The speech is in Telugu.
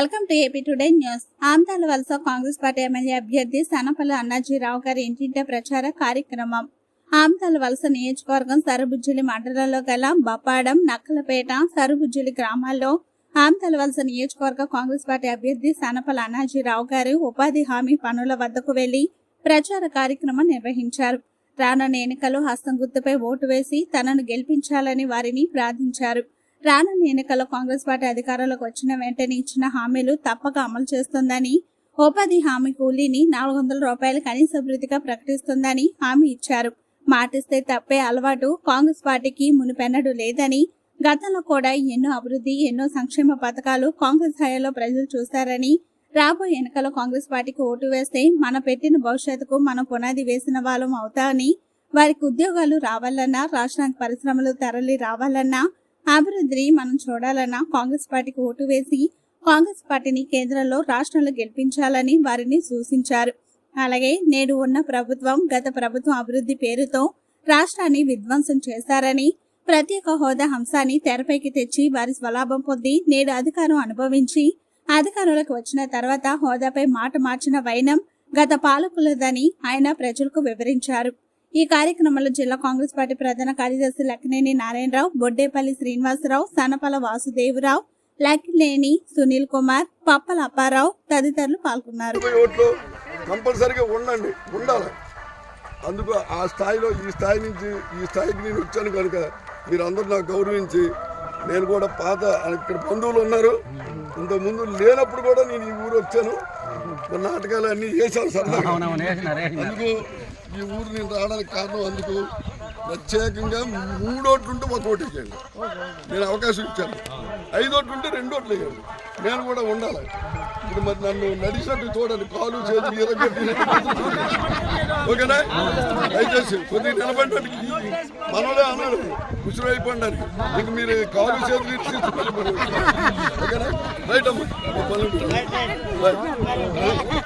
Welcome to AP today news. ఆమ్తాల వలస కాంగ్రెస్ పార్టీ ఎమ్మెల్యే అభ్యర్థి సనపల్లి అన్నాజీరావు గారి ఇంటింట ప్రచార కార్యక్రమం. ఆమ్దాల వలస నియోజకవర్గం సరుబుజ్జిలి మండలంలో గల బపాడం నక్కలపేట సరుబుజ్జిలి గ్రామాల్లో ఆమ్దాల వలస నియోజకవర్గ కాంగ్రెస్ పార్టీ అభ్యర్థి సనపల్లి అన్నాజీరావు గారు ఉపాధి హామీ పనుల వద్దకు వెళ్ళి ప్రచార కార్యక్రమం నిర్వహించారు. రానున్న ఎన్నికల్లో హస్తం గుర్తుపై ఓటు వేసి తనను గెలిపించాలని వారిని ప్రార్థించారు. రానున్న ఎన్నికల్లో కాంగ్రెస్ పార్టీ అధికారంలోకి వచ్చిన వెంటనే ఇచ్చిన హామీలు తప్పక అమలు చేస్తుందని ఉపాధి హామీ కూలీని నాలుగు వందల రూపాయలు కనీస వృత్తిగా ప్రకటిస్తుందని హామీ ఇచ్చారు. మాటిస్తే తప్పే అలవాటు కాంగ్రెస్ పార్టీకి మునిపెన్నడు లేదని గతంలో కూడా ఎన్నో అభివృద్ధి ఎన్నో సంక్షేమ పథకాలు కాంగ్రెస్ హయాంలో ప్రజలు చూశారని రాబోయే ఎన్నికల్లో కాంగ్రెస్ పార్టీకి ఓటు వేస్తే మన పెట్టిన భవిష్యత్తుకు మనం పునాది వేసిన వాళ్ళం అవుతామని వారికి ఉద్యోగాలు రావాలన్నా రాష్ట్రానికి పరిశ్రమలు తరలి రావాలన్నా అభివృద్ధిని మనం చూడాలన్నా కాంగ్రెస్ పార్టీకి ఓటు వేసి కాంగ్రెస్ పార్టీని కేంద్రంలో రాష్ట్రంలో గెలిపించాలని వారిని సూచించారు. అలాగే నేడు ఉన్న ప్రభుత్వం గత ప్రభుత్వం అభివృద్ధి పేరుతో రాష్ట్రాన్ని విధ్వంసం చేశారని ప్రత్యేక హోదా అంశాన్ని తెరపైకి తెచ్చి వారి స్వలాభం పొంది నేడు అధికారం అనుభవించి అధికారంలోకి వచ్చిన తర్వాత హోదాపై మాట మార్చిన వైనం గత పాలకులదని ఆయన ప్రజలకు వివరించారు. ఈ కార్యక్రమంలో జిల్లా కాంగ్రెస్ పార్టీ ప్రధాన కార్యదర్శి లక్కినేని నారాయణరావు బొడ్డేపల్లి శ్రీనివాసరావు సనపల వాసుదేవరావు లక్కినేని సునీల్ కుమార్ పప్పల అప్పారావు తదితరులు పాల్గొన్నారు. కంపల్సరీగా ఉండండి ఉండాలి. అందుకు ఆ స్థాయిలో ఈ స్థాయి నుంచి ఈ స్థాయికి నేను వచ్చాను కనుక మీరు అందరూ నాకు గౌరవించి నేను కూడా పాత ఇక్కడ బంధువులు ఉన్నారు. ఇంతకుముందు లేనప్పుడు కూడా నేను ఈ ఊరు వచ్చాను. నాటకాలు అన్నీ చేశాను వేసినారు. అందుకు ఈ ఊరు నేను రావడానికి కారణం అందుకు ప్రత్యేకంగా మూడోట్లు ఉంటే ఒక ఓటు వేయండి. నేను అవకాశం ఇచ్చాను. ఐదు ఓట్లు ఉంటే రెండు ఓట్లు వేయండి. నేను కూడా ఉండాలి. ఇప్పుడు మరి నన్ను నడిచినట్టు చూడండి కాలు చేతులు ఇరగట్టి ఓకేనా? దయచేసి కొద్దిగా నిలబడడానికి మనోడే అన్నాడు. కుసురు అయిపోండి ఇంక మీరు కాలు చేతులు ఇచ్చి ఓకేనా? రైట్ అమ్మా. పనులు రైట్